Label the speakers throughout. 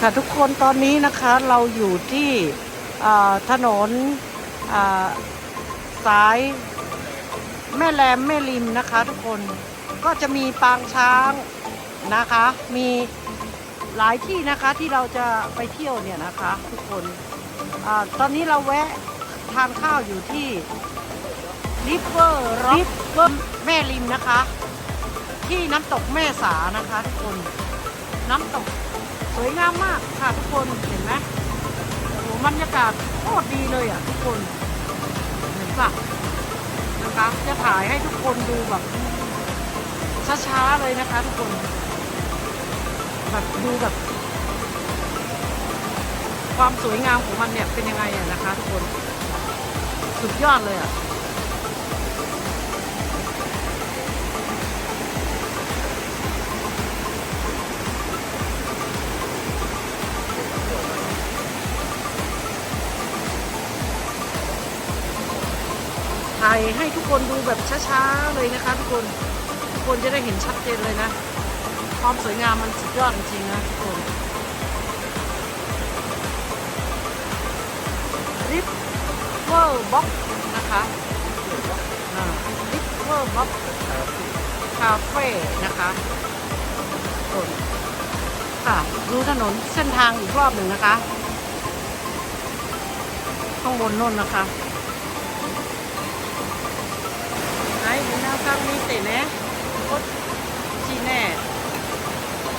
Speaker 1: ค่ะทุกคนตอนนี้นะคะเราอยู่ที่อ่าถนนอ่าสายแม่แรมแม่ริมนะคะทุกคนก็จะมีปางช้างนะคะ มีหลายที่นะคะที่เราจะไปเที่ยวเนี่ยนะคะทุกคนอาตอนนี้เราแวะทานข้าวอยู่ที่ริเวอร์ริเวอร์แม่ริมนะคะ ที่น้ำตกแม่สานะคะทุกคนน้ำตกส วยงามมากค่ะทุกคนเห็นไหมโอ้โหบรรยากาศโคตรดีเลยอะทุกคนเห็นปะนะคะจะถ่ายให้ทุกคนดูแบบช้าๆเลยนะคะ ทุกคนแบบดูแบบ ความสวยงามของมันเนี่ยเป็นยังไงอะนะคะ ทุกคน สุดยอดเลยอะ ถ่ายให้ทุกคนดูแบบช้าๆเลยนะคะ ทุกคนทุกคนจะได้เห็นชัดเจนเลยนะความสวยงามมันสุดยอดจริงๆนะทุกคนริปเวอร์บ็อกนะคะริปเวอร์บ็อกคาเฟ่นะคะคนค่ะดูถนนเส้นทางอีกรอบหนึ่งนะคะ ข้างบนโน่นนะคะ ね。こっちね、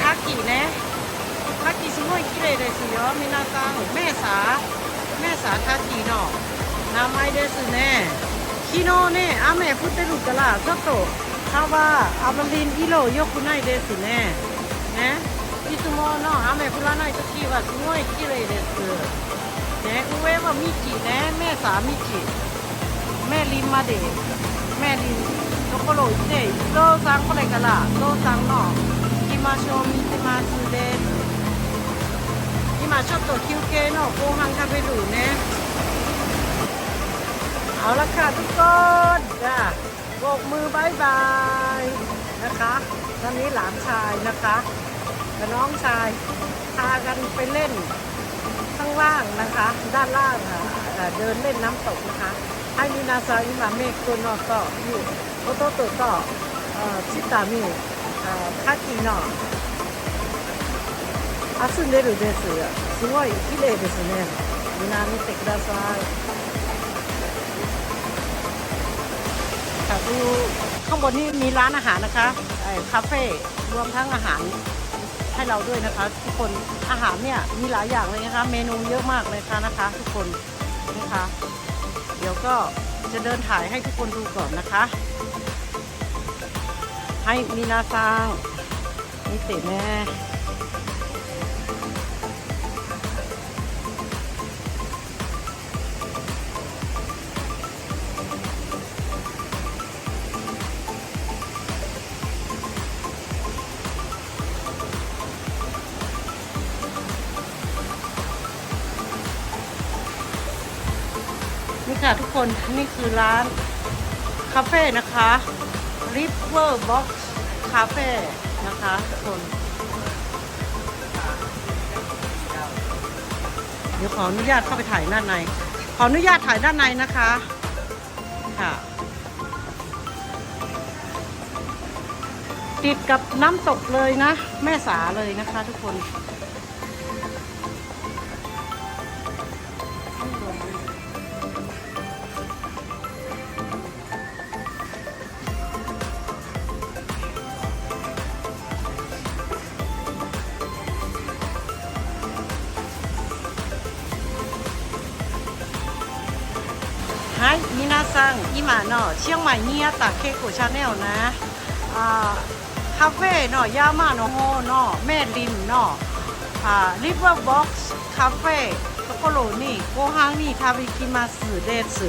Speaker 1: カキね。カキすごい綺麗ですよ。皆さん、メーサー、メーサーカキの名前ですね。昨日ね、雨降ってるから、ちょっと川、あまり色良くないですね。ね。いつもの雨降らない時はすごい綺麗です。ね、上は道ね、メーサー道。แม่ลินมาเดแม่ลิน ところ行ってゾウさんこれからゾウさんの行きましょう見てますです今ちょっと休憩の後半食べるねเอาละค่ะทุกคนจ้ะโบกมือบายบายนะคะ ตอนนี้หลานชายนะคะกับน้องชายพากันไปเล่น ข้างล่างนะคะ ด้านล่างอ่ะเอ่อเดินเล่นน้ำตกนะคะให้มินาซาอิมาเมะโกโนโตะอยู่โอโตโตโตะเอ่อ ชิตามิเอ่อคากิโนะ遊んでるですすごい綺麗ですねみんな見てくださいค่ะดูข้างบนนี้มีร้านอาหารนะคะเอ่อคาเฟ่รวมทั้งอาหาร ให้เราด้วยนะคะ ทุกคนอาหารเนี่ยมีหลายอย่างเลยนะคะ เมนูเยอะมากเลยค่ะนะคะ ทุกคนนะคะ เดี๋ยวก็จะเดินถ่ายให้ทุกคนดูก่อนนะคะ ให้มีนาซังนี่เตะแม่นี่ค่ะทุกคน นี่คือร้านคาเฟ่นะคะ River Box Cafe นะคะทุกคน เดี๋ยวขออนุญาตเข้าไปถ่ายด้านใน ขออนุญาตถ่ายด้านในนะคะ ค่ะ ติดกับน้ำตกเลยนะ แม่สาเลยนะคะทุกคน 皆さん今のเชียงใหม่にあった稽古チャンネルนะคาเฟ่เนาะย่ามาโนโฮเนาะแม่ริมเนาะริเวอร์บ็อกซ์คาเฟ่ところにご飯に食べきますです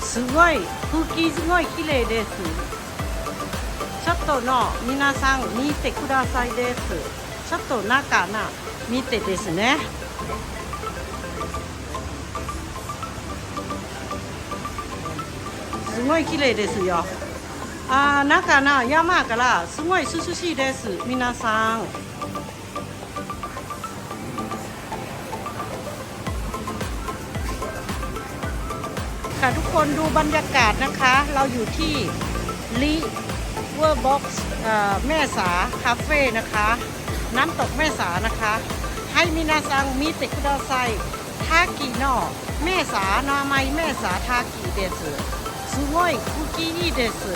Speaker 1: すごい空気すごい綺麗ですちょっとの皆さん見てくださいですちょっと中な見てですねすごい綺麗ですよあ中から山からすごい涼しいです皆さんค่ะทุกคนดูบรรยากาศนะคะ เราอยู่ที่ลิเวอร์บ็อกซ์แม่สาคาเฟ่นะคะ น้ำตกแม่สานะคะ ให้มินาซังมีติคุดาไซทากินอแม่สานาไมแม่สาทากิเดสือ すごい空気いいです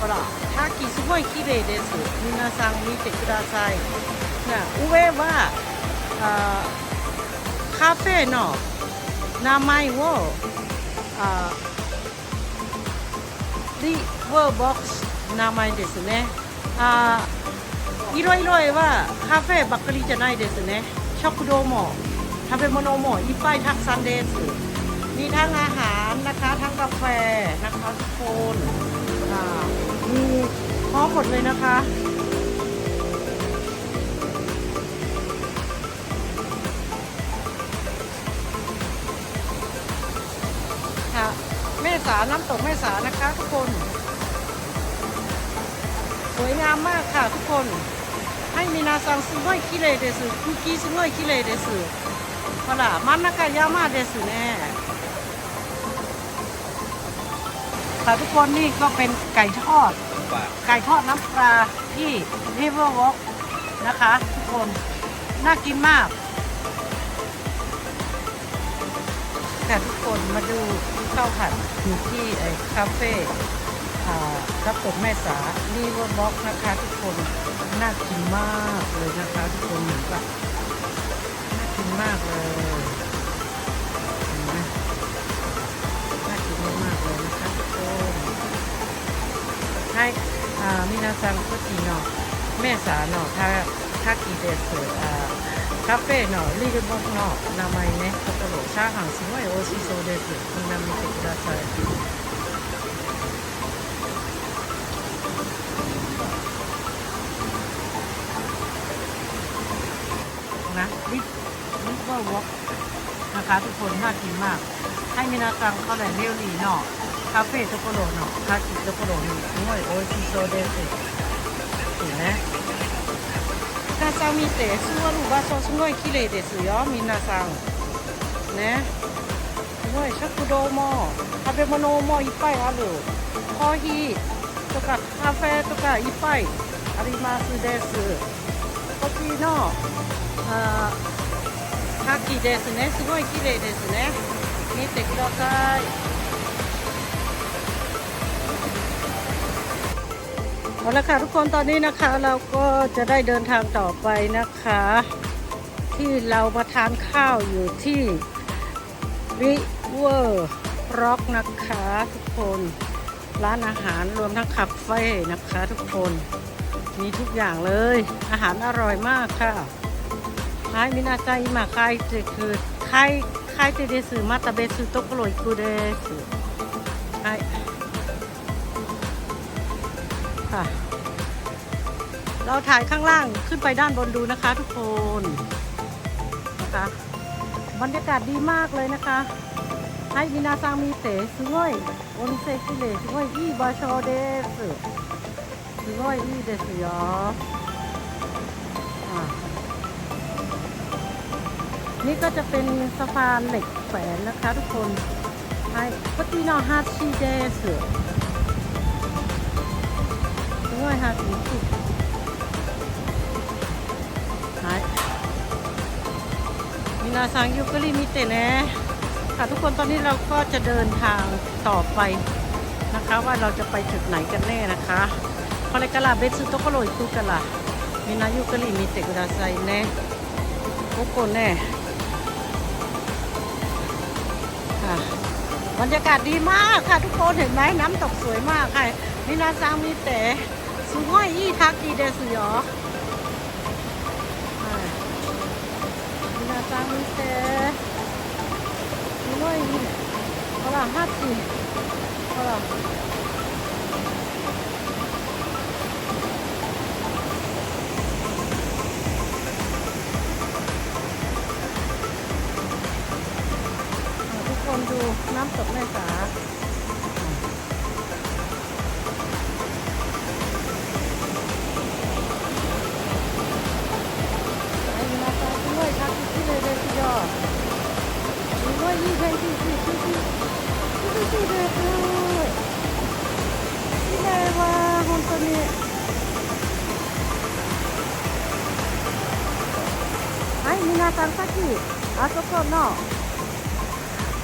Speaker 1: ほらターキーすごい綺麗です皆さん見てください上はあカフェの名前をあリワーボックス名前ですねあいろいろはカフェばっかりじゃないですね食堂も食べ物もいっぱいたくさんです มีทั้งอาหารนะคะทั้งกาแฟนะคะทุกคนอ่ามีพร้อมหมดเลยนะคะ ค่ะแม่สาน้ำตกแม่สานะคะทุกคน สวยงามมากค่ะทุกคน ให้มีนาซังすごい綺麗です空気すごい綺麗ですほら真ん中山ですね ค่ะทุกคนนี่ก็เป็นไก่ทอด ไก่ทอดน้ำปลาที่ River Walk นะคะ ทุกคน น่ากินมากค่ะทุกคนมาดูข้าวผัดอยู่ที่ไอ้คาเฟ่อ่ารับตกแม่สารีเวอร์บ็อกนะคะทุกคน น่ากินมากเลยนะคะ ทุกคนเหมือนกับน่ากินมากเลย ให้อ่ามินาซังก็จีเนาะแม่สาเนาะถ้าถ้ากีเดสอ่า カフェのリルボの名前ね、ところ、チャーハンすごい美味しそうです。みんな見てください。นะลิปลิปเวอร์วอล์กนะคะทุกคนน่ากินมาก ให้มินาซังเขาเลยเรียวรีเนาะ カフェところのパーティーところにすごい美味しそうです。よね。朝見て座る場所すごい綺麗ですよ皆さん。ね。すごい食堂も食べ物もいっぱいある。コーヒーとかカフェとかいっぱいありますです。こっちのあ牡蠣ですね。すごい綺麗ですね。見てください。 เอาละค่ะทุกคนตอนนี้นะคะเราก็จะได้เดินทางต่อไปนะคะ ที่เรามาทานข้าวอยู่ที่ริเวอร์ร็อกนะคะทุกคนร้านอาหารรวมทั้งคาเฟ่นะคะทุกคนมีทุกอย่างเลย อาหารอร่อยมากค่ะขายมินาไกมาไกจะคือไคไคเตเดสือมาตาเบสึโตกโรยกูเดสึはいะ เราถ่ายข้างล่างขึ้นไปด้านบนดูนะคะ ทุกคนนะคะบรรยากาศดีมากเลยนะคะให้มินาซังมีเตสงวยโอนเซกิเลสงวยอีบาโชเดสสงวยอีเดสยอนี่ก็จะเป็นสะพานเหล็กแขวนนะคะทุกคนให้ปตินาฮาชิเดสすごいハッピーはい皆さんゆっくり見てねค่ะทุกคนตอนนี้เราก็จะเดินทางต่อไปนะคะ ว่าเราจะไปจุดไหนกันแน่นะคะこれから別のところ行くからみんなゆっくり見てくださいねここねค่ะบรรยากาศดีมากค่ะ ทุกคนเห็นไหมน้ำตกสวยมากค่ะมินาซังมีแต่ すごいいい滝ですよはい皆さん見てすごいいいほらハチほらอ่าทุกคนดูน้ำตกแม่สา は本当にはい皆さんさっきあそこの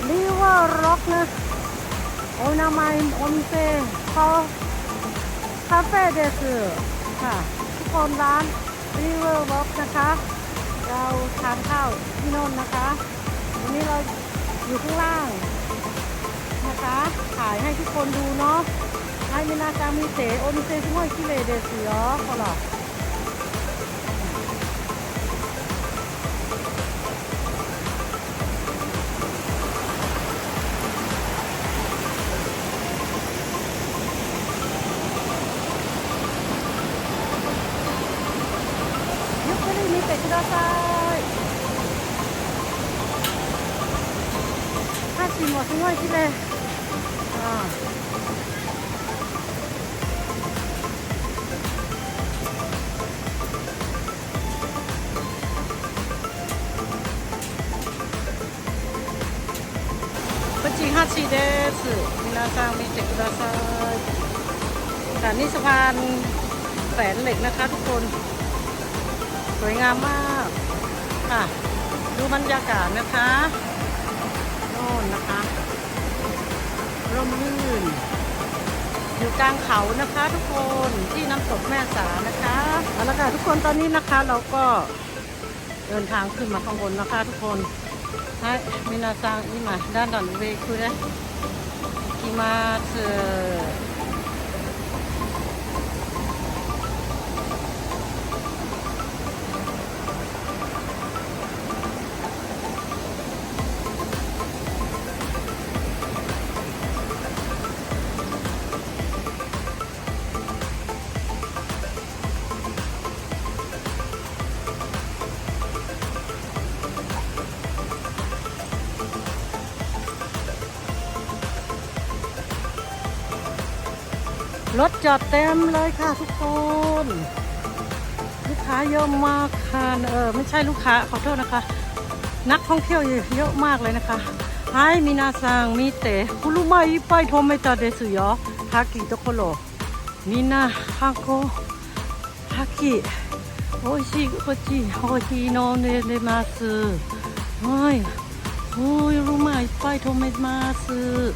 Speaker 1: リーワーロックนะお名前お店เขาคาเฟ่เดสค่ะทุกคนร้านรีเวอร์บ็อกนะคะ เราทานข้าวที่โน่นนะคะ วันนี้เราอยู่ข้างล่าง นะคะถ่ายให้ทุกคนดูเนาะให้มินาซังมิเตะโอมิเตะすごい綺麗ですよほらゆっくり見てください橋もすごい綺麗 ああプチ橋です皆さん見てくださいค่ะนี่สะพานแสนเหล็กนะคะทุกคน สวยงามมากค่ะ ดูบรรยากาศนะคะโน่นนะคะ ร่มรื่น อยู่กลางเขานะคะทุกคนที่น้ำตกแม่สานะคะเอาละค่ะทุกคนตอนนี้นะคะเราก็เดินทางขึ้นมาข้างบนนะคะทุกคนให้มินาซังนี่มาด้านดอนเวคุ รถจอดเต็มเลยค่ะทุกคน ลูกค้าเยอะมากค่ะเออไม่ใช่ลูกค้าขอโทษนะคะ นักท่องเที่ยวเยอะมากเลยนะคะมีนาซังมีเตはい、皆さん見て、車いっぱい止めたですよ。滝ところ、みんな箱、滝、美味しいこっちコーヒー飲んでます。はい、もう車いっぱい止めます。